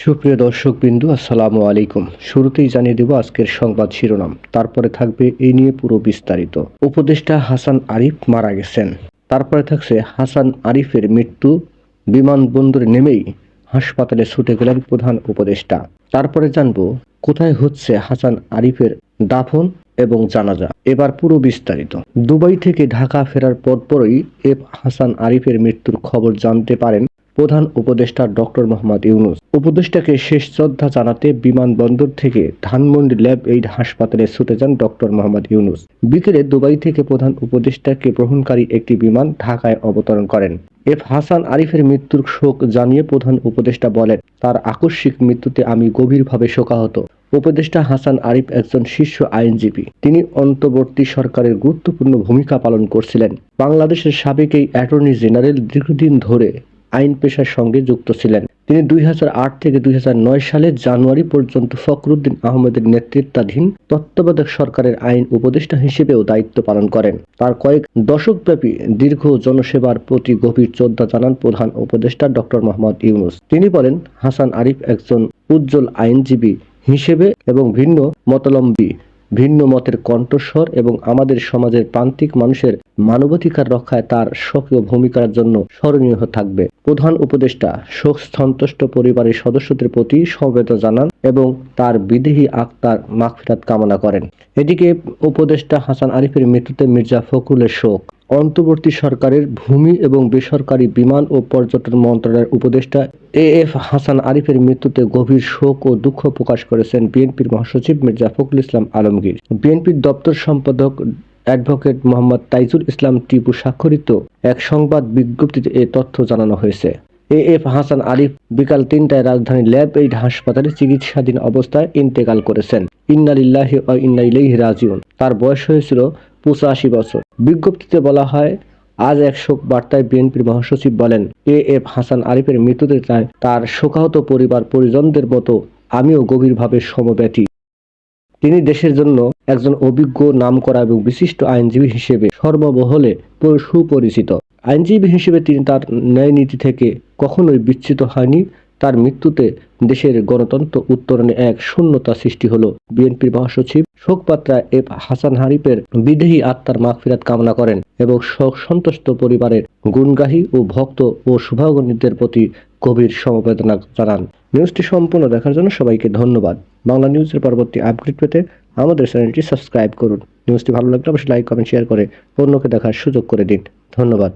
সুপ্রিয় দর্শক বিন্দু আসসালামু আলাইকুম। শুরুতেই জানিয়ে দেব আজকের সংবাদ শিরোনাম। তারপরে থাকবে এই নিয়ে পুরো বিস্তারিত। উপদেষ্টা হাসান আরিফ মারা গেছেন। তারপরে থাকছে হাসান আরিফের মৃত্যু। বিমানবন্দরে নেমেই হাসপাতালে ছুটে গেলেন প্রধান উপদেষ্টা। তারপরে জানব, কোথায় হচ্ছে হাসান আরিফের দাফন এবং জানাজা? এবার পুরো বিস্তারিত। দুবাই থেকে ঢাকা ফেরার পরপরই এফ হাসান আরিফের মৃত্যুর খবর জানতে পারেন প্রধান উপদেষ্টা ডক্টর মোহাম্মদ ইউনুস। উপদেষ্টাকে শেষ শ্রদ্ধা জানাতে বিমানবন্দর থেকে ধানমন্ডি ল্যাব এইড হাসপাতালে ছুটে যান ডক্টর মোহাম্মদ ইউনুস। বিকেলে দুবাই থেকে প্রধান উপদেষ্টাকে গ্রহণকারী একটি বিমান ঢাকায় অবতরণ করেন। এফ হাসান আরিফের মৃত্যুর শোক জানিয়ে প্রধান উপদেষ্টা বলেন, তার আকস্মিক মৃত্যুতে আমি গভীরভাবে শোকাহত। উপদেষ্টা হাসান আরিফ একজন শীর্ষ আইনজীবী। তিনি অন্তর্বর্তী সরকারের গুরুত্বপূর্ণ ভূমিকা পালন করছিলেন। বাংলাদেশের সাবেক এই অ্যাটর্নি জেনারেল দীর্ঘদিন ধরে আইন পেশার সঙ্গে যুক্ত ছিলেন। তিনি দুই হাজার আট থেকে দুই হাজার নয় সালে জানুয়ারি পর্যন্ত ফখরুদ্দিন আহমেদের নেতৃত্বাধীন তত্ত্বাবধায়ক সরকারের আইন উপদেষ্টা হিসেবেও দায়িত্ব পালন করেন। তার কয়েক দশকব্যাপী দীর্ঘ জনসেবার প্রতি গভীর শ্রদ্ধা জানান প্রধান উপদেষ্টা ডক্টর মোহাম্মদ ইউনুস। তিনি বলেন, হাসান আরিফ একজন উজ্জ্বল আইনজীবী হিসেবে এবং ভিন্ন মতলম্বী ভিন্ন মতের কণ্ঠস্বর এবং আমাদের সমাজের প্রান্তিক মানুষের মানবাধিকার রক্ষায় তার সক্রিয় ভূমিকার জন্য স্মরণীয় থাকবে। প্রধান উপদেষ্টা শোক সন্তুষ্ট পরিবারের সদস্যদের প্রতি সমবেদনা জানান এবং তার বিদেহী আক্তার মাগফিরাত কামনা করেন। এদিকে উপদেষ্টা হাসান আরিফের মৃত্যুতে মির্জা ফখরুলের শোক। অন্তর্বর্তী সরকারের ভূমি এবং বেসরকারি বিমান ও পর্যটন মন্ত্রণালয়ের উপদেষ্টা এ এফ হাসান আরিফের মৃত্যুতে গভীর শোক ও দুঃখ প্রকাশ করেছেন বিএনপির মহাসচিব মির্জা ফখরুল ইসলাম আলমগীর। বিএনপির দপ্তর সম্পাদক অ্যাডভোকেট মোহাম্মদ তাইজুল ইসলাম টিপু স্বাক্ষরিত এক সংবাদ বিজ্ঞপ্তিতে এ তথ্য জানানো হয়েছে। এ এফ হাসান আরিফ বিকাল তিনটায় রাজধানী ল্যাব এইড হাসপাতালে চিকিৎসাধীন অবস্থায় ইন্তেকাল করেছেন। ইন্নালিল্লাহি ও ইন্না রাজিউন। তার বয়স হয়েছিল পঁচাশি বছর। বিজ্ঞপ্তিতে বলা হয়, আজ এক শোক বার্তায় বিএনপির মহাসচিব বলেন, এ এফ হাসান আরিফের মৃত্যুতে তার- শোকাহত পরিবার পরিজনদের মতো আমিও গভীরভাবে সমব্যথী। তিনি দেশের জন্য একজন অভিজ্ঞ নামকরা এবং বিশিষ্ট আইনজীবী হিসেবে সর্ববহলে সুপরিচিত। আইনজীবী হিসেবে তিনি তার ন্যায় নীতি থেকে কখনোই বিচ্যুত হয়নি। তার মৃত্যুতে দেশের গণতন্ত্র উত্তরণে এক শূন্যতা সৃষ্টি হলো। বিএনপির মহাসচিব শোকপাত্রা এফ হাসান হারিফের বিদেহী আত্মার মাগফিরাত কামনা করেন এবং শোক সন্তুষ্ট পরিবারের গুণগাহী ও ভক্ত ও শুভাগণীদের প্রতি গভীর সমবেদনা জানান। নিউজটি সম্পূর্ণ দেখার জন্য সবাইকে ধন্যবাদ। বাংলা নিউজের পরবর্তী আপডেট পেতে আমাদের চ্যানেলটি সাবস্ক্রাইব করুন। নিউজটি ভালো লাগলে অবশ্যই লাইক, কমেন্ট, শেয়ার করে অন্যকে দেখার সুযোগ করে দিন। ধন্যবাদ।